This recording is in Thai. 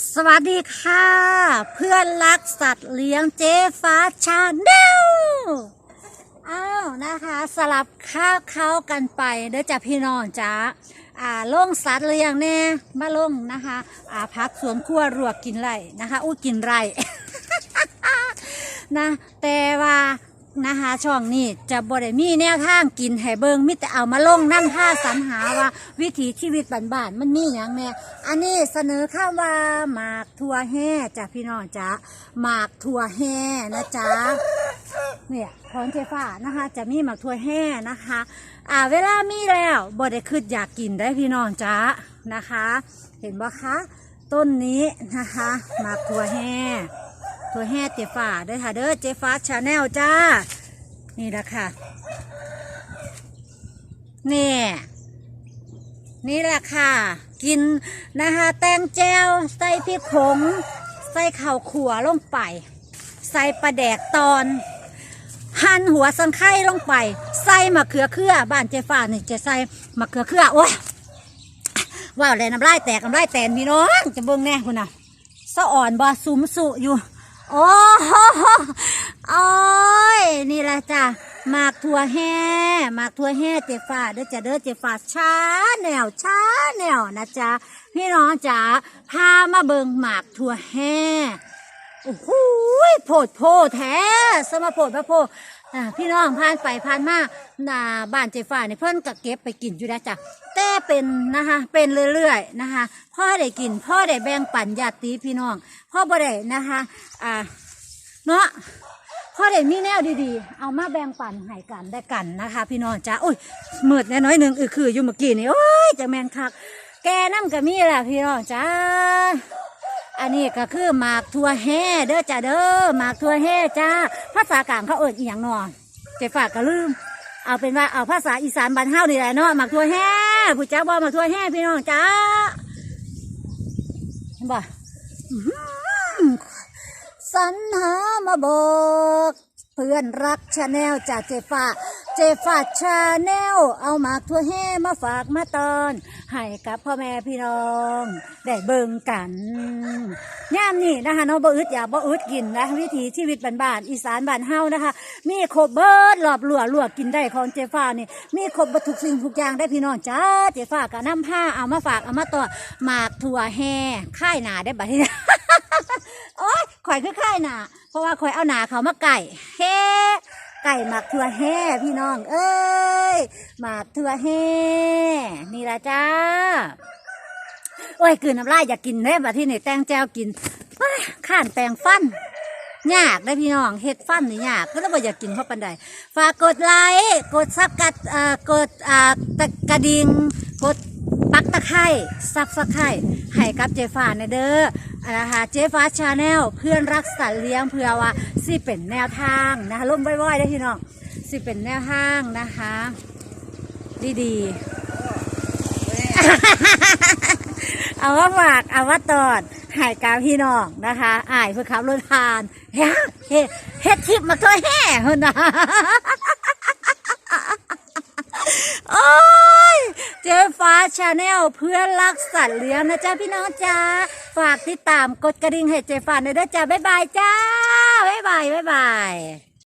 สวัสดีค่ะ เพื่อนรักสัตว์เลี้ยงเจ๊ฟ้าชาแนลอ้าวนะคะสลับข้าวเขากันไปเด้อจ้ะพี่น้องจ้าอ่าลงสัตว์เลี้ยงแน่มาลงนะคะอ่าพักสวนครัวรวกกินไรนะคะอู้กินไรนะแต่ว่า นะคะ ช่องนี้จะบริมีแนวทางกินให้เบิงมิแต่เอามาลงนั่นท่าสรรหาว่า วิถีชีวิตบ้านๆมันมีอย่างแน่อันนี้เสนอข้าว่าหมากทั่วแห่จ้ะพี่น้องจ้ะหมากทั่วแห่นะจ๊ะเนี่ยของเจฟ้านะคะ จะมีหมากทั่วแห่นะคะ อ่าเวลามีแล้วบ่ได้คืดอยากกินได้พี่น้องจ้ะนะคะ เห็นบ่คะต้นนี้นะคะหมากทั่วแห่ ตัวแห่เจฟ้าด้อค่ะเด้อเจฟ้าชาแนลจ้า นี่แหละค่ะนี่นี่แหละค่ะ กินนะคะแตงแจวใส่พริกผง ใส่ข้าวขัวลงไป ใส่ปลาแดกตอนหั่นหัวสังไข่ลงไป ใส่มะเขือเครือบ้านเจฟ้านี่จะใส่มะเขือเครือโอ้ยว้าวเลยน้ำลายแตกน้ำลายแตนพี่น้องจะเบิ่งแน่คุณน่ะสะอ่อนบอสุมสุอยู่ โอ้โหโอ้ยนี่แหละจ้ะหมากถั่วแห่หมากถั่วแห่เจฟ้าเด้อจ้ะเด้อเจฟ้าช้าแนวช้าแนวนะจ๊ะพี่น้องจ๋าพามาเบิงหมากถั่วแห่ โอ้โหโพดโพแท้สมาโพดพระโพอ่าพี่น้องผ่านไปผ่านมาหน้าบ้านเจฟ้าเนี่ยเพิ่นก็เก็บไปกินอยู่แล้จ้ะแต่เป็นนะคะเป็นเรื่อยๆนะคะพ่อได้กินพ่อได้แบ่งปันญาติพี่น้องพ่อบ่ได้นะคะอ่าเนาะพ่อได้มีแนวดีๆ เอามาแบ่งปันให้กันได้กันนะคะ พี่น้องจ้าโอ้ยมืดแน่น้อยหนึ่งเออคืออยู่เมื่อกี้นี่โอ้ยจะแมงคัก แกน้ำก็มีแหละพี่น้องจ้า อันนี้ก็คือหมากทัวแห่เด้อจ้าเด้อหมากทัวแห่จ้าภาษากลางเขาเอิ้นอีหยังนอเจ๊ฝากก็ลืม เอาเป็นว่าเอาภาษาอีสานบ้านเฮานี่แหละเนาะหมากทัวแห่ผู้จ้าบอกหมากทัวแห่พี่น้องจ้าเห็นบ่อื้อหือสรรหามาบอก เพื่อนรักชาแนลจาเจฟ้า เจฟ้าชาแนลเอาหมากทั่วแห่มาฝากมาตอนให้กับพ่อแม่พี่น้องได้เบิ่งกันย่ามนี่นะคะเนาะบ่อึดอยากบ่อึดกินนะวิถีชีวิตบ้านๆอีสานบ้านเฮานะคะ มีครบเบิดรอบลัวลวกกินได้ของเจฟ้านี่ มีครบเบัทุกสิ่งทุกอย่างได้พี่น้องจ้าเจฟ้าก็นำผ้าเอามาฝากเอามาต่อหมากถั่วแห่ค่ายหนาได้บัดนี้โอ๊ยข่อยคือค่ายหนาเพราะว่าข่อยเอาหนาเขามาไก่เฮ้ ไก่หมักถั่วแห่พี่น้อง เอ้ยหมักถั่วแห่นี่ละจ้าโอ้ยกลืนน้ำลายอยากกินเด้บัดที่นี่แตงแจวกินข้านแปลงฟันยากได้พี่น้องเฮ็ดฟันนี่ยากก็ต้องบ่อยากกินเพราะปันใดฝากกดไลค์กดซับกัดเอ่อกดอ่ากระกระดิ่งกด ปักตะไคร่ซับสไคร่ให้กับเจฟ้าในเด้อนะคะเจฟ้าชาแนลเพื่อนรักสัตว์เลี้ยงเพื่อว่าสิเป็นแนวทางนะคะร่มบ่อยๆได้พี่น้องสิเป็นแนวทางนะคะ ดีๆเอาว่าฝากเอาว่าตอดหายกาวพี่น้องนะคะอ่ายเพื่อขับรถทานเฮ้เฮ็ดเฮ็ดคลิปมาตัวแห่คนนะ โอ้ยเจ๊ฟ้า ชาแนลเพื่อรักสัตว์เลี้ยงนะจ๊ะพี่น้องจ้าฝากติดตามกดกระดิ่งให้เจฟ้านเลยด้วยจ้าบ๊ายบายจ้าบ๊ายบายบ๊ายบาย